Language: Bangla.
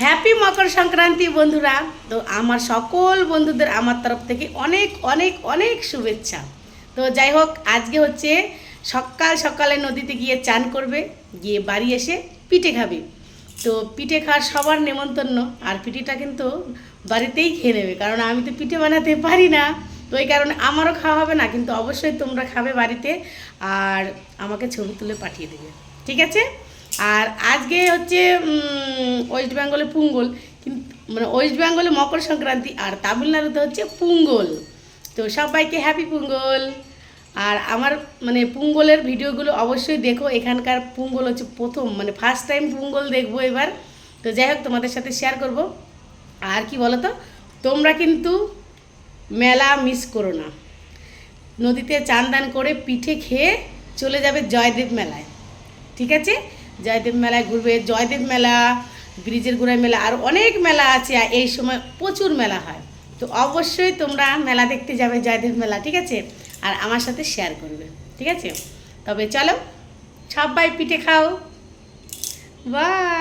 হ্যাপি মকর সংক্রান্তি বন্ধুরা। তো আমার সকল বন্ধুদের, আমার তরফ থেকে অনেক অনেক অনেক শুভেচ্ছা। তো যাই হোক, আজকে হচ্ছে সকাল সকালে নদীতে গিয়ে চান করবে, গিয়ে বাড়ি এসে পিঠে খাবে। তো পিঠে খাওয়ার সবার নেমন্তন্ন, আর পিঠেটা কিন্তু বাড়িতেই খেয়ে নেবে, কারণ আমি তো পিঠে বানাতে পারি না। তো এই কারণে আমারও খাওয়া হবে না, কিন্তু অবশ্যই তোমরা খাবে বাড়িতে, আর আমাকে ছবি তুলে পাঠিয়ে দেবে। ঠিক আছে? আর আজকে হচ্ছে ওয়েস্ট বেঙ্গলে পুঙ্গল কিন্তু মানে ওয়েস্ট বেঙ্গলে মকর সংক্রান্তি আর তামিলনাড়ুতে হচ্ছে পুঙ্গল। তো সবাইকে হ্যাপি পুঙ্গল। আর আমার মানে পুঙ্গলের ভিডিওগুলো অবশ্যই দেখো, এখানকার পুঙ্গল হচ্ছে প্রথম মানে ফার্স্ট টাইম পুঙ্গল দেখব এবার। তো যাই হোক, তোমাদের সাথে শেয়ার করব। আর কি বলো তো তোমরা কিন্তু মেলা মিস করো না। নদীতে চান করে পিঠে খেয়ে চলে যাবে জয়দেব মেলায়। ঠিক আছে? জয়দেব মেলায় ঘুরবে, জয়দেব মেলা, ব্রিজের গোড়ায় মেলা, আর অনেক মেলা আছে এই সময় প্রচুর মেলা হয়। তো অবশ্যই তোমরা মেলা দেখতে যাবে জয়দেব মেলা, ঠিক আছে? আর আমার সাথে শেয়ার করবে, ঠিক আছে? তবে চলো, সবাই পিঠে খাও। বাই